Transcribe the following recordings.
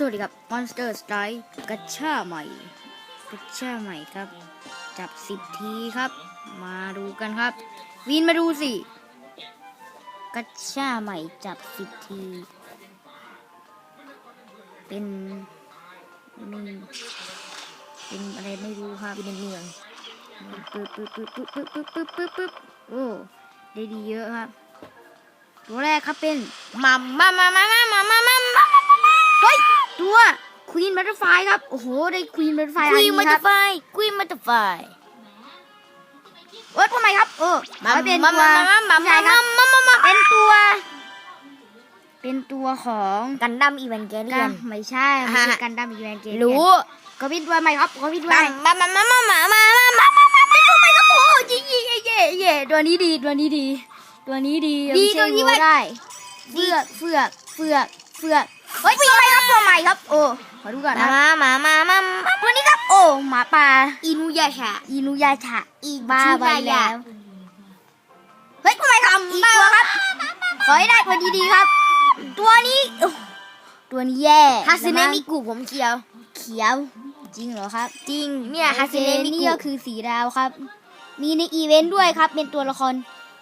สวัสดีครับ Monster Strike กัชชาใหม่กัชชาใหม่ครับ จับสิบทีครับ มาดูกันครับ วินมาดูสิกัชชาใหม่จับสิบที เป็นนี่เป็นอะไรไม่รู้ครับอยู่ในเมืองปึ๊บปึ๊บปึ๊บปึ๊บปึ๊บปึ๊บปึ๊บปึ๊บปึ๊บโอ้ได้ดีเยอะครับ ตัวแรกครับเป็นมามมามมามมามามาเฮ้ย ตัวควีนบัตเตอร์ไฟครับ โอ้โห ได้ควีนบัตเตอร์ไฟคุยอันมานี้ตคอรับร์ไฟคุยมาตอร์ไฟเอ้ยทำไมครับเออมาขอเป็นมาตัวมามาผู้ชายคมารับมามามาเป็นตัว เป็นตัวของกันดั้มอีเวนเกเรีกัยนนไม่ใช่ไม่ใช่อ่ากันดั้มอีเวนเจรู้ก็เป็นตัวใหม่ครับก็เป็นตัวใหมาม่มามามามามามามามาเป็นตัวใหม่ครับโอ้ยเย่เย่เย่เย่ตัวนี้ดีตัวนี้ดี ตัวนี้ดีดีไม่ใช่ตรงที่วัว่าได้เฟือกเฟือกเฟือกเฟือกเฮ้ยตัวใหม่ ครับตัวใหม่ครับ โอ้ขอดูก่อนนะมามามามามาตัวนี้ครับโอ้หมาป่าอินุยาชาอินุยาชะอีบ้าชูไปยายาแล้วเฮ้ยทำไมครับอีกตัวครับ ขอให้ได้ตัวดีๆครับ ตัวนี้โอ้ตัวนี้แย่ฮาซึเนะแล้วมิมั้งกุผมเขียว เขียว จริงเหรอครับ จริงเนี่ยฮาโอเคซึเนะมินี่กุก็คือสีดาวครับ มีในอีเวนต์ด้วยครับ เป็นตัวละคร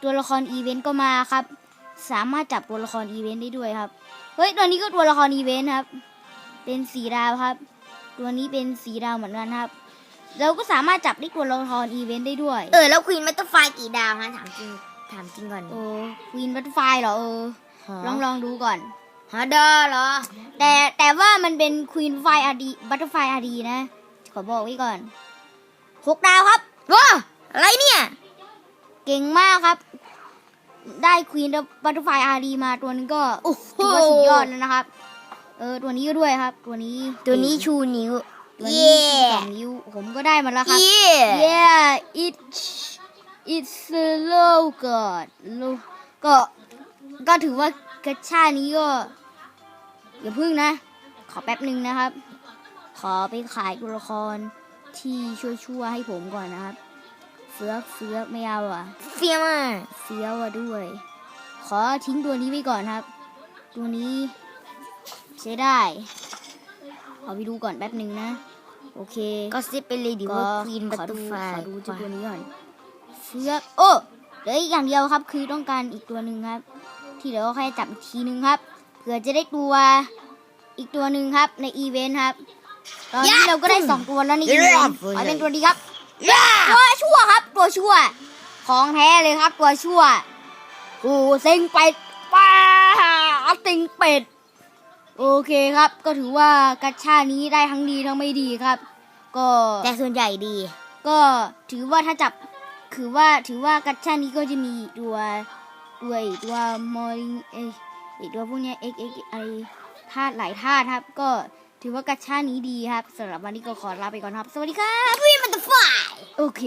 ตัวละครอีเวนต์ก็มาครับ สามารถจับตัวละครอีเวนต์ได้ด้วยครับ เฮ้ยตัวนี้ก็ตัวละครอีเวนต์ครับ เป็นสีดาวครับ ตัวนี้เป็นสีดาวเหมือนกันครับ เราก็สามารถจับได้ตัวละครอีเวนต์ได้ด้วย เออแล้วควีนมาตอร์ไฟกี่ดาวฮะถามจริงถามจริงก่อนโอ้ควีนบัตไฟเหรอเออ ลองลองดูก่อนฮะดอเหรอ แต่แต่ว่ามันเป็นควีนไฟอาดีบัตเตอร์ไฟอาดีนะ ขอบอกไว้ก่อนหกดาวครับว้าอะไรเนี่ย เก่งมากครับ ได้ควีนบัตเตอร์ไฟอาดีมาตัวนึงก็โอ้โหถือว่าสุดยอดแล้วนะครับ เออตัวนี้ก็ด้วยครับ ตัวนี้ตัวนี้เก่งชูนิ้วตัวนี้เย่ชูสองนิ้วผมก็ได้มาแล้วครับเย่ yeah it it's low god low ก็ก็ถือว่ากระชานี้ก็ อย่าพึ่งนะ ขอแป๊บหนึ่งนะครับ ขอไปขายตัวละครที่ชั่วๆให้ผมก่อนนะครับ เฟือกเฟือกไม่เอาอะเฟียมากเฟี้ยวอะด้วย ขอทิ้งตัวนี้ไว้ก่อนครับ ตัวนี้ใช้ได้ขอไปดูก่อนแป๊บหนึ่งนะ โอเค ก็ซิปไปเลยดิก็ว่าควีนขบัตอเตอดูร์ไฟขอดูเจ้าตัวนี้ก่อนเฟือกโอ้เหลืออีกอย่างเดียวครับ คือต้องการอีกตัวหนึ่งครับ ที่เหลือก็แค่จับอีกทีหนึ่งครับเผื่อจะได้ตัวอีกตัวหนึ่งครับในอีเวนต์ครับ ตอนนี้เราก็ได้สองตัวแล้วในอีเวนต์ขอเป็นตัวดีครับย่า ตัวชั่วครับตัวชั่ว ของแท้เลยครับตัวชั่วโอ้เซ็งเป็ดป้าเซ็งเป็ด โอเคครับ ก็ถือว่ากัชชานี้ได้ทั้งดีทั้งไม่ดีครับ ก็แต่ส่วนใหญ่ดี ก็ถือว่าถ้าจับคือว่าถือว่ากัชชานี้ก็จะมีตัวตัวอีกตัวมอริงเอยอีกตัวพวกเนี้ยเอ็กเอ็กอะไรธาตุหลายธาตุครับ ก็ถือว่ากัชชานี้ดีครับสำหรับวันนี้ก็ขอลาไปก่อนครับ สวัสดีครับควีนบัตเตอร์ไฟโอเค